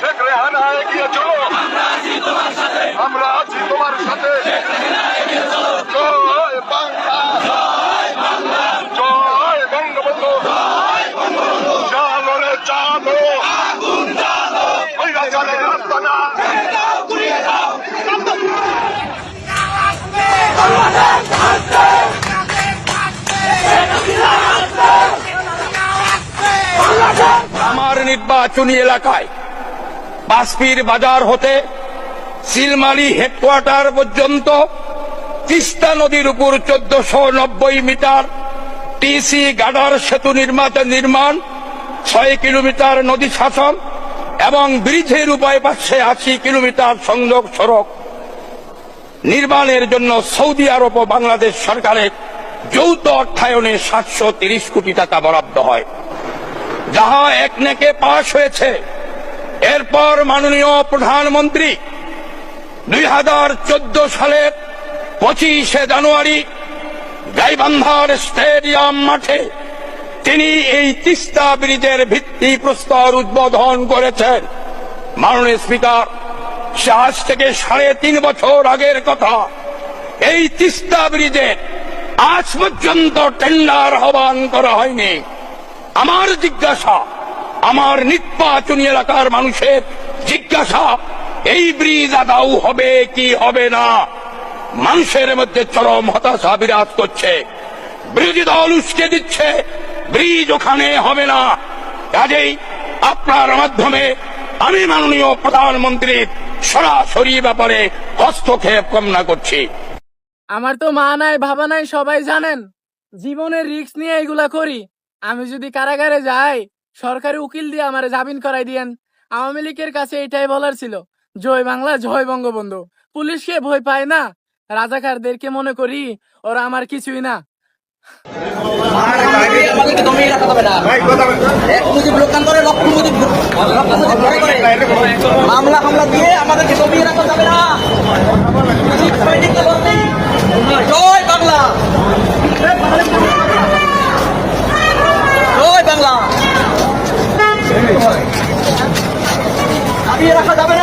শেখ রেহানা এগিয়ে চলো। আমরা আছি তোমার সাথে। জয় বাংলা। জয় বঙ্গবন্ধু। চালো রে চালো রাস্তা না নির্বাচনী এলাকায় বাসপির বাজার হতে সিলমারি হেডকোয়ার্টার পর্যন্ত তিস্তা নদীর উপর চোদ্দশো নব্বই মিটার টিসি গাডার সেতু নির্মাণ নির্মাণ, ছয় কিলোমিটার নদী শাসন এবং ব্রিজের উপায় পাশে আশি কিলোমিটার সংযোগ সড়ক। নির্মাণের জন্য সৌদি আরব ও বাংলাদেশ সরকারের যৌথ অর্থায়নে সাতশো কোটি টাকা বরাদ্দ হয়। যাহা এক নেকে পাশ হয়েছে। এরপর মাননীয় প্রধানমন্ত্রী দুই হাজার চোদ্দ সালের পঁচিশে জানুয়ারি গাইবান্ধার স্টেডিয়াম মাঠে তিনি এই তিস্তা ব্রিজের ভিত্তি প্রস্তর উদ্বোধন করেছেন। মাননীয় স্পিকার, সে আজ থেকে সাড়ে তিন বছর আগের কথা। এই তিস্তা ব্রিজের আজ পর্যন্ত টেন্ডার আহ্বান করা হয়নি। আমার জিজ্ঞাসা, আমার নির্বাচনী এলাকার মানুষের জিজ্ঞাসা, এই ব্রিজ আদাও হবে কি হবে না? মানুষের মধ্যে চরম হতাশা বিরাজ করছে। বিরোধী দল উস্কে দিচ্ছে, ব্রিজ ওখানে হবে না। কাজেই আপনার মাধ্যমে আমি মাননীয় প্রধানমন্ত্রীর সরাসরি ব্যাপারে হস্তক্ষেপ কামনা করছি। আমার তো মা নাই, বাবা নাই, সবাই জানেন। জীবনের রিস্ক নিয়ে এগুলা করি। আমি যদি কারাগারে যাই সরকারি উকিল দিয়ে আমার জামিন করাই দিয়েন। আওয়ামী লীগের কাছে এটাই বলার ছিল। জয় বাংলা জয় বঙ্গবন্ধু। পুলিশকে ভয় পায় না। রাজাকারদেরকে মনে করি ওরা আমার কিছুই না। মামলা দিয়ে আমাদেরকে রাখা যাবে না। চাপিয়ে রাখা যাবে